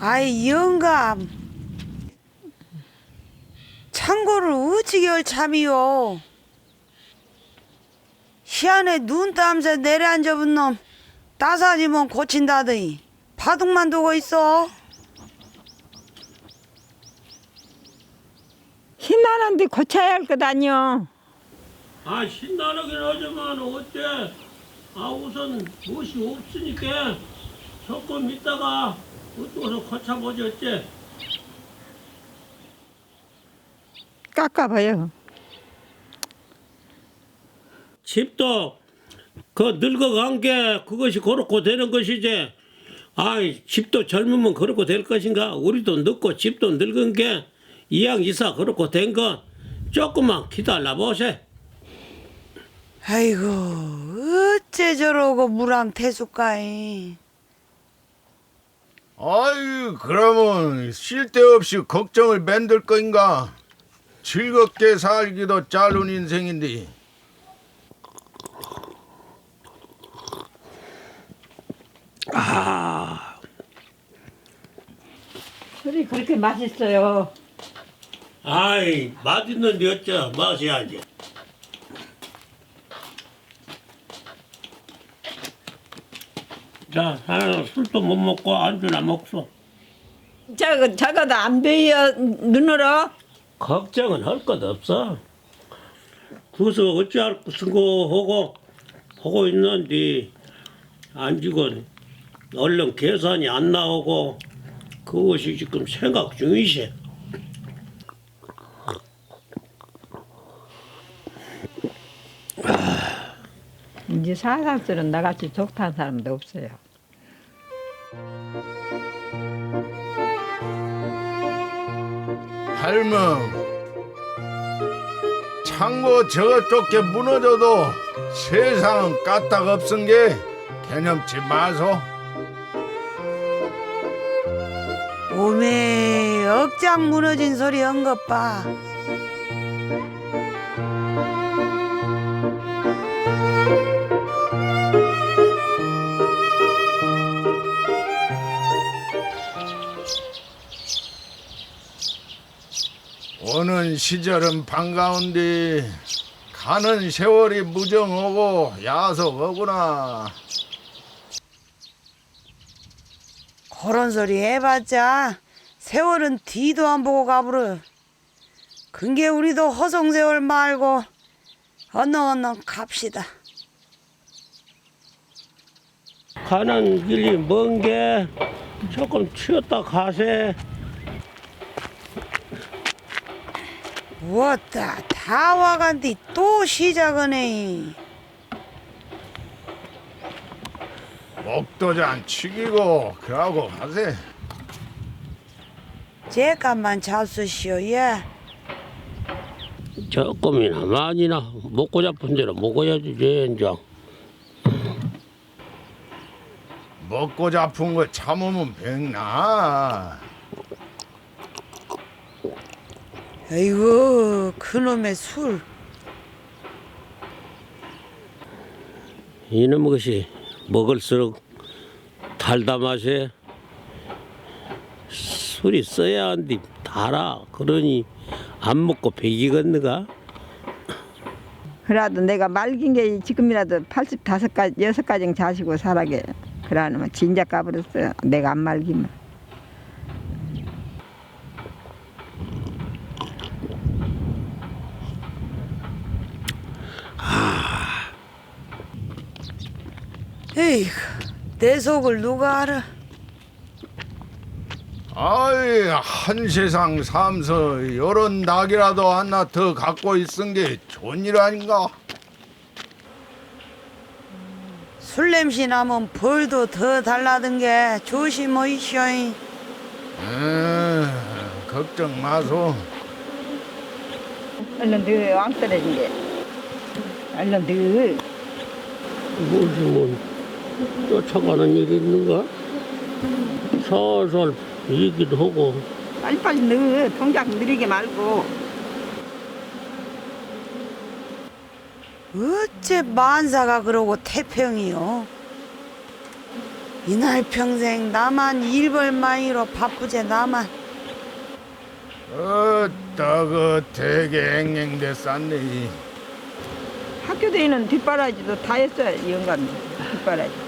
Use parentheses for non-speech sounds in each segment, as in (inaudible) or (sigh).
아이 영감. 창고를 어찌게 할 참이요? 희한해 눈 땀새 내려앉아본 놈. 따사지면 고친다더니 바둑만 두고 있어. 힘나는데 고쳐야 할 것 아니여. 아 신나긴 하지만 어째? 아 우선 무엇이 없으니까 조금 있다가 어쩌고서 거쳐보지? 어째 깎아봐요. 집도 그 늙어간 게 그것이 그렇고 되는 것이지. 아이 집도 젊으면 그렇고 될 것인가? 우리도 늙고 집도 늙은 게 이양 이사 그렇고 된 건 조금만 기다려 보세. 아이고 어째 저러고 무랑태숙가이 아유, 그러면 쓸데없이 걱정을 만들 거인가? 즐겁게 살기도 짧은 인생인데. 술이 그렇게 맛있어요. 아이 맛있는 데 어째 마셔야지 자 하나 술도 못 먹고 안주나 먹소 저거 저거도 안 보여 눈으로. 걱정은 할 것 없어. 그래서 어찌할 거 하고 하고 있는데 안 지고 얼른 계산이 안 나오고 그것이 지금 생각 중이시. 이제 사상술은 나같이 좋다는 사람도 없어요. 할멈, 창고 저쪽에 무너져도 세상은 까딱 없은 게 개념치 마소. 오메 억장 무너진 소리 한 것 봐. 시절은 반가운데 가는 세월이 무정하고 야속하구나. 그런 소리 해봤자 세월은 뒤도 안 보고 가부르. 근게 우리도 허송세월 말고 언능 갑시다. 가는 길이 먼 게 조금 쉬었다 가세. 왔다 다 와간디 또 시작하네. 목도잔 치기고 그하고 가세. 제값만 잡수시오 예. 조금이나 많이나 먹고 잡은 대로 먹어야지 젠장. 먹고 잡은 거 참으면 백나. 아이고 그놈의 술. 이놈 것이 먹을수록 달다 맛에 술이 써야 한디 달아 그러니 안 먹고 배기겠는가? 그래도 내가 말긴 게 지금이라도 85가지, 6가지 자시고 살아게. 그러면 진작 가버렸어요. 내가 안 말기면. 에이구 내 속을 누가 알아? 아이 한 세상 삼서 요런 낙이라도 하나 더 갖고 있은 게 좋은 일 아닌가? 술 냄새 나면 벌도 더 달라든 게 조심하이쇼잉. 에 걱정 마소. 얼른 더 왕떨어진 게. 얼른 더. 무슨 뭐 쫓아가는 일이 있는가? 살살 얘기도 하고 빨리빨리 넣어. 동작 느리게 말고. 어째 만사가 그러고 태평이요? 이날 평생 나만 일벌만이로 바쁘제 나만 어따 그 되게 앵앵댔었네 학교 다니는 뒷바라지도 다 했어요 영감이 뒷바라지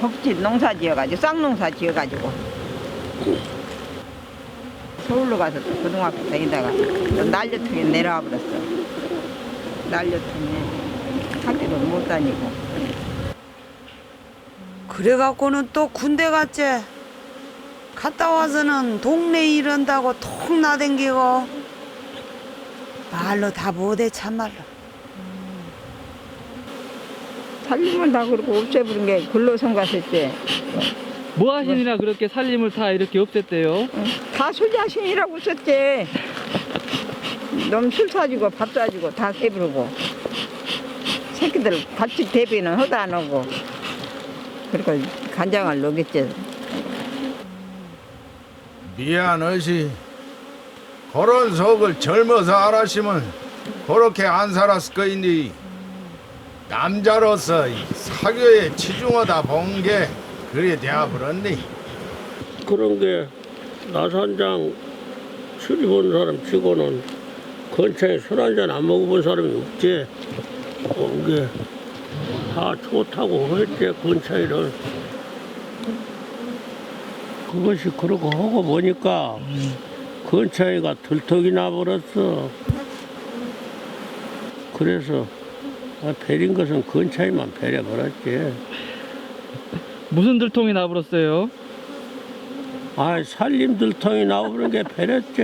곡집 농사 지어가지고 쌍농사 지어가지고. 서울로 가서 또 고등학교 다니다가 또 난려통에 내려와 버렸어. 난려통에 학교도 못 다니고. 그래갖고는 또 군대 갔지. 갔다 와서는 동네 일한다고 통 나댕기고 말로 다 못해 참말로 살림을 다 그렇고 없애버린 게 근로선 갔을 때 뭐 하시느라 그렇게 살림을 다 이렇게 없앴대요? 다 술자신이라고 썼지. 놈 술 사주고 밥 사주고 다 해부르고 새끼들 같이 대비는 허도 안 오고 그리고 간장을 넣겠지. 미안하시 그런 속을 젊어서 알았으면 그렇게 안 살았을 거이니 남자로서 이 사교에 치중하다 본 게 그리 되어버렸니 그런 게 나산장 본 사람 치고는 근처에 술 한 잔 안 먹어본 사람이 없지. 그게 다 좋다고 했지 근처에는. 그것이 그러고 하고 보니까 근처에가 들턱이 나버렸어. 그래서 아, 베린 것은 근처에만 베려버렸지. 무슨 들통이 나불었어요? 아, 살림 들통이 나오는 게 베렸지.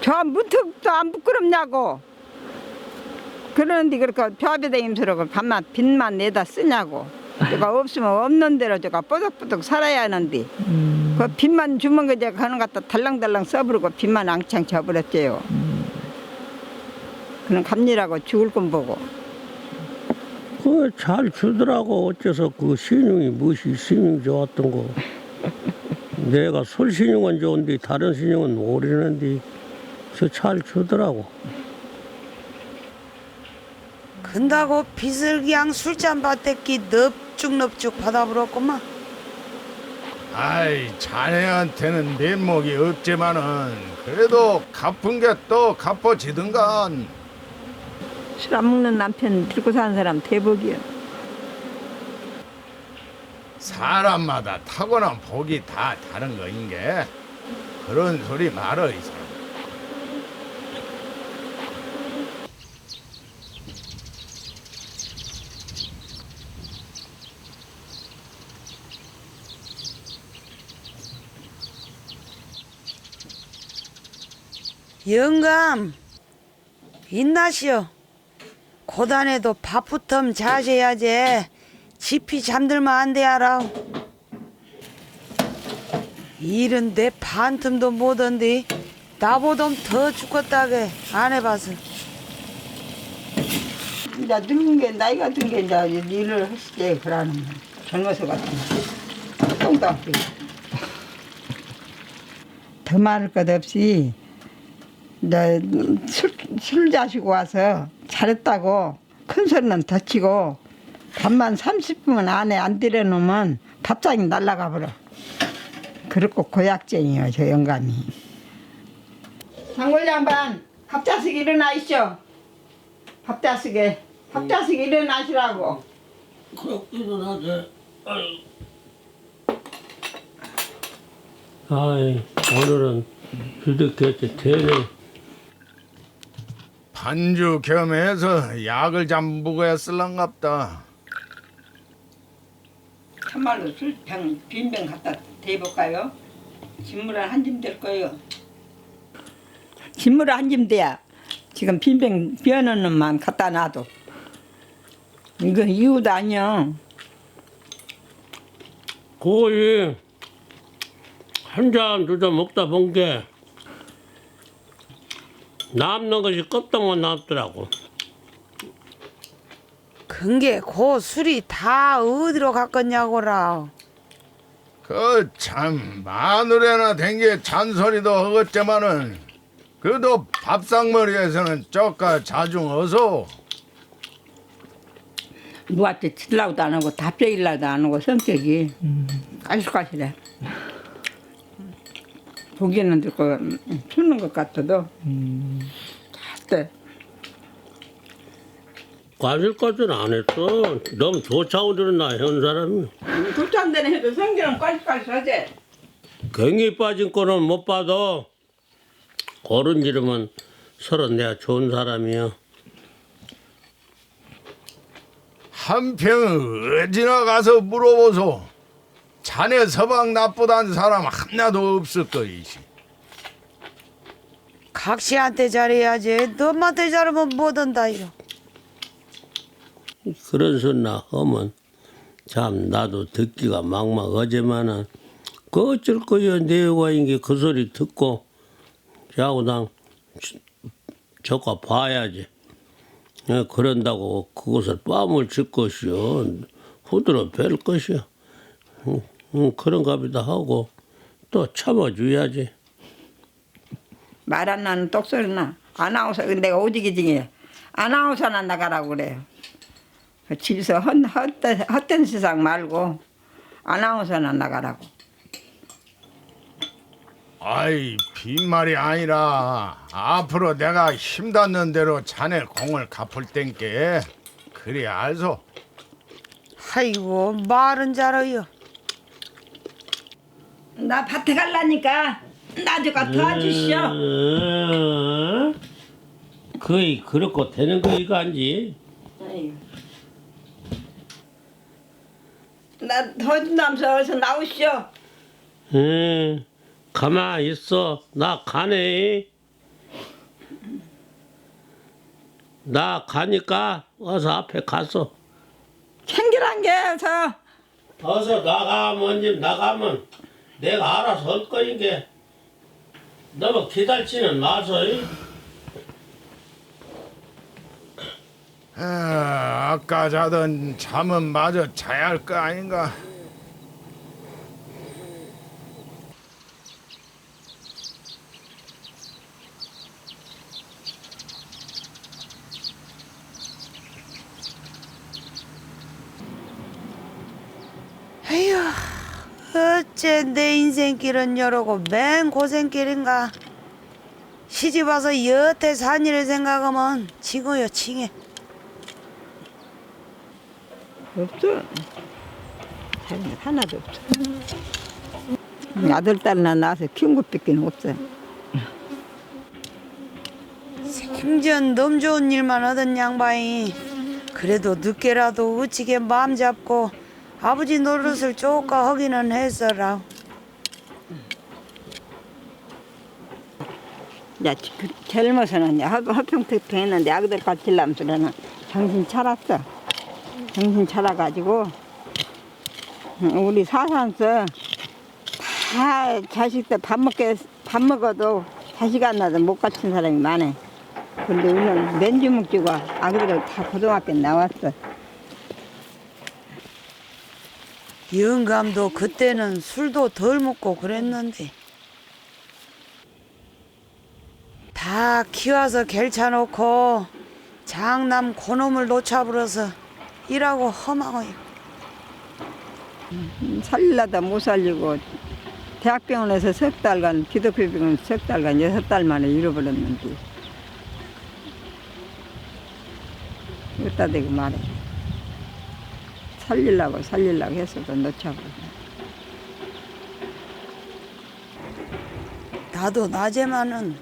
저 문턱도 안 부끄럽냐고. 그러는데 그렇게 벼베다 임스러고 밥만 빚만 내다 쓰냐고. 저가 (laughs) 없으면 없는 대로 저가 뽀득뽀득 살아야 하는데 그 빚만 주면 그저 가는 갖다 달랑달랑 써버리고 빚만 앙창 져버렸대요. 그는 갑니라고 죽을 건 보고. 그 잘 주더라고. 어째서 그 신용이 무엇이 신용 좋았던 거. (laughs) 내가 술 신용은 좋은데 다른 신용은 모르는데 저잘 주더라고. 근다고 빚을 그냥 술잔 밭대기 넙죽넙죽 받아버렸구만. 아이 자네한테는 면목이 없지만은 그래도 갚은 게 또 갚아지든간 술 안 먹는 남편 들고 사는 사람 대복이야. 사람마다 타고난 복이 다 다른 거인 게 그런 소리 말어 이 사람 영감 인나시오 고단해도 밥부텀 자셔야지. 지피 잠들면 안 돼 알아? 일은 내 반틈도 못한디. 나보다 더 죽겠다게 안 해봐서. 이제 늙은 게 나이가 든게 이제 일을 했을 때 그러는. 젊어서 같은 빼고. 더 말할 것 없이 이제 술, 술 자시고 와서 잘했다고 큰 소리는 더 치고 밥만 30분 안에 안 들여놓으면 밥상이 날라가 버려. 그렇고 고약쟁이요 저 영감이. 장골 양반 밥자식 일어나시오. 밥자식에 밥자식 일어나시라고. 그렇기는 하지 아이 오늘은 휴대했지 되 네 반주 겸해서 약을 잠 먹어야 쓸랑갑다 참말로 술병 빈병 갖다 대볼까요? 진물 한짐 될 거예요. 진물 한짐 돼야 지금 빈병 비어놓는 놈만 갖다 놔도 이거 이유도 아니야. 거의 한 잔 두 잔 먹다 본 게 남는 것이 껍데기만 남더라고. 근게 그 술이 다 어디로 갔겠냐고라. 그 참 마누라나 된 게 잔소리도 허겄지만은 그래도 밥상머리에서는 쪼까 자중 어서. 누구한테 치려고도 안 하고 답장이라도 안 하고 성격이. 까실까실해. 보기에는 듣고 추는 것 같아도 절대 과실 것은 안 했어. 너무 조차오들은 나현 사람이. 도착되는 해도 성격은 까실까실하지. 경이 빠진 거는 못 봐도 고른 지름은 서로 내가 좋은 사람이야. 한평 어디나 가서 물어보소. 자네 서방 나쁘다는 사람 하나도 없을 거이시. 각시한테 잘해야지. 너한테 잘하면 못한다 이거. 그런 소리나 하면 참 나도 듣기가 막막하지만은 그 어쩔 거야 내가 이게 그 소리 듣고 자고당 저가 봐야지 예, 그런다고 그것을 뺨을 칠 것이요 후들어 뵐 것이야 응, 응, 그런가 보다 하고 또 참아줘야지 말 안 나는 똑소리 나 아나운서 내가 오지기 중에 아나운서나 나가라고 그래요. 그 집에서 헛, 헛된, 헛된 세상 말고 아나운서나 나가라고. 아이 빈말이 아니라 앞으로 내가 힘 닿는 대로 자네 공을 갚을 땐게 그리 알소. 아이고 말은 잘해요. 나 밭에 갈라니까 나주가 도와주시오. 어, 거의 그렇고 되는 거이가 아니지 나 도와준다면서 어서 나오시오. 응, 가만 있어. 나 가네. 나 가니까 어서 앞에 가서. 챙기란 게서 어서 나가, 먼저 나가면 내가 알아서 할 게. 너무 기다리지는. 이. 아, 아까 자던 잠은 마저 자야 할 거 아닌가. 에휴, 어째 내 인생길은 여러고 맨 고생길인가. 시집 와서 여태 산 일을 생각하면 징어요 징해. 없어. 사람이 하나도 없어. 아들 딸나 낳아서 키운 것밖에 없어. 생전 너무 좋은 일만 하던 양반이 그래도 늦게라도 우찌게 마음 잡고 아버지 노릇을 조금 하기는 했어라. 야, 그 젊어서는 허평택평 했는데 아그들 가르치려면서는 정신 차렸어. 정신 차려가지고 응, 우리 사산서 다 자식들 밥 먹게 밥 먹어도 자식 안 나도 못 갖춘 사람이 많아. 근데 우리는 맨주먹 쥐고 아그들 다 고등학교 나왔어. 영감도 그때는 술도 덜 먹고 그랬는데 다 키워서 결차놓고 장남 고놈을 놓쳐버려서 일하고 험하고요. 살리려다 못 살리고 대학병원에서 석 달간 기독교병원 석 달간 여섯 달 만에 잃어버렸는데 어디다 대고 말해 살리려고 살리려고 했어도 놓쳐버려 나도 낮에만은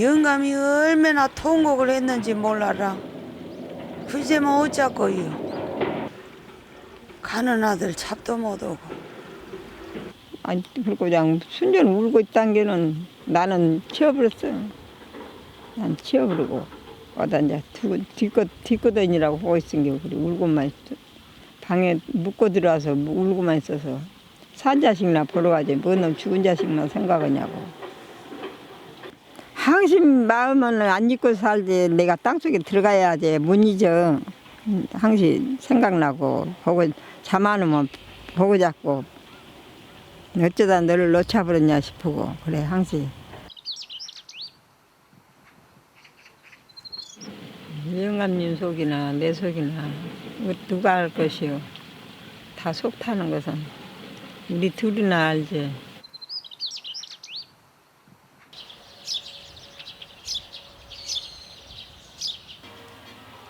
영감이 얼마나 통곡을 했는지 몰라라. 그제만 어쩌고요. 가는 아들 잡도 못 오고. 아니 그리고 그냥 순전 울고 있단 게는 나는 치워버렸어 난 치워버리고 어다 이제 두고 뒷거 뒷거더니라고 보고 있은 게 우리 울고만 있어 방에 묵고 들어와서 울고만 있어서 산 자식나 보러 가지. 뭐놈 죽은 자식만 생각하냐고. 항상 마음은 안 잊고 살지. 내가 땅속에 들어가야지. 음, 항상 생각나고 보고 오면 보고 잡고 어쩌다 너를 놓쳐버렸냐 싶고 그래 영감 영감님 속이나 내 속이나 누가 할 것이요. 다 속 타는 것은 우리 둘이나 알지.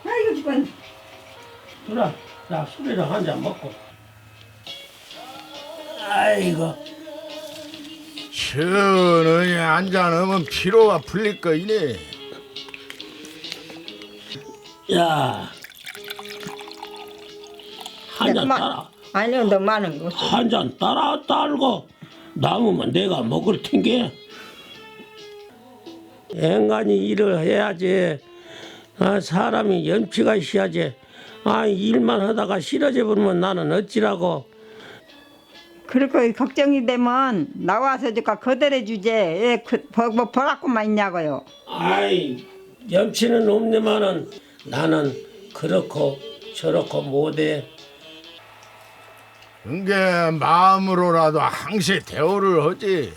아이고 죽었네. 그래, 자 술이랑 한 잔 먹고. 아이고, 시원하게 앉아놓으면 피로가 풀릴 거이네. 야, 한잔 따라, 아니요, 너 많은 거. 한잔 따라 따르고 남으면 내가 먹을 텐게. 인간이 일을 해야지. 아, 사람이 염치가 있어야지. 아, 일만 하다가 싫어져 버리면 나는 어찌라고. 그렇게 걱정이 되면 나와서 저까 거들해 주지. 예, 그, 뭐, 뭐 버락고만 있냐고요. 아이 염치는 없네만은 나는 그렇고 저렇고 못해 그게 마음으로라도 항시 대우를 하지.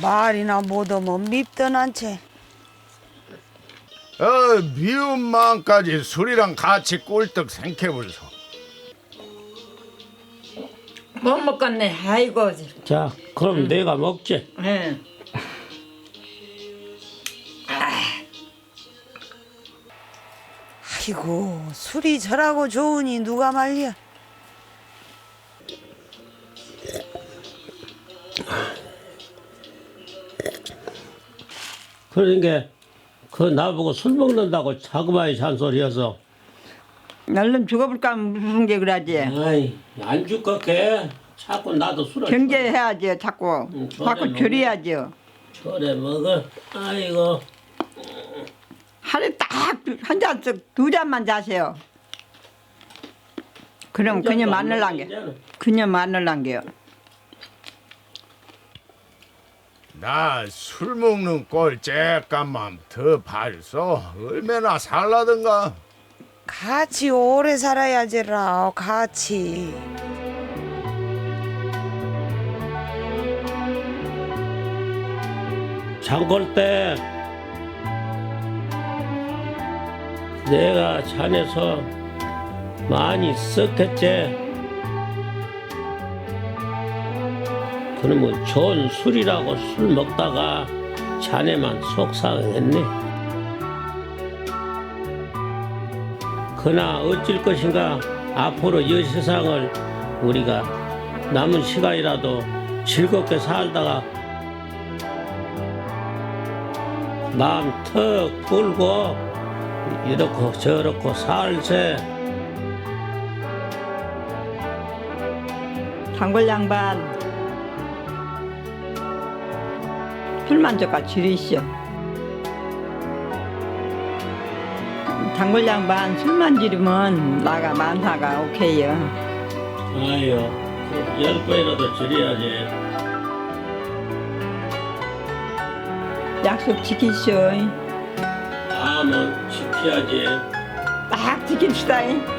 말이나 못하면 밉던 한 채 어, 미운 마음까지 술이랑 같이 꿀떡 생겨불소. 못 먹겠네. 아이고. 자 그럼 내가 먹지 예. 아이고 술이 저라고 좋으니 누가 말려 그러니까 그 나보고 술 먹는다고 자그마이 잔소리여서 얼른 죽어볼까 무슨 게 그러지. 아이 안 죽겠게 자꾸 나도 술을 경계해야지 자꾸. 응, 자꾸 저래 줄여야죠. 저래 먹어 아이고 하루에 딱한 잔씩 두 잔만 자세요. 그럼 그녀 마늘 난게. 그녀 마늘 난게요. 나 술 먹는 꼴 쬐깐만 더 발소. 얼마나 살라든가. 같이 오래 살아야지라 같이 장걸 때 내가 잔에서 많이 썩했지. 그러면 좋은 술이라고 술 먹다가 잔에만 속상했네. 그나 어쩔 것인가 앞으로 이 세상을 우리가 남은 시간이라도 즐겁게 살다가 마음 턱 풀고 이렇고 저렇고 살세 단골 양반 술만 저까 줄이시오. 단골 양반 술만 줄이면 나가 많다가 오케이요. 아유 그열 번이라도 줄여야지 약속 지키시오. 마음은 지켜야지 딱 지킵시다.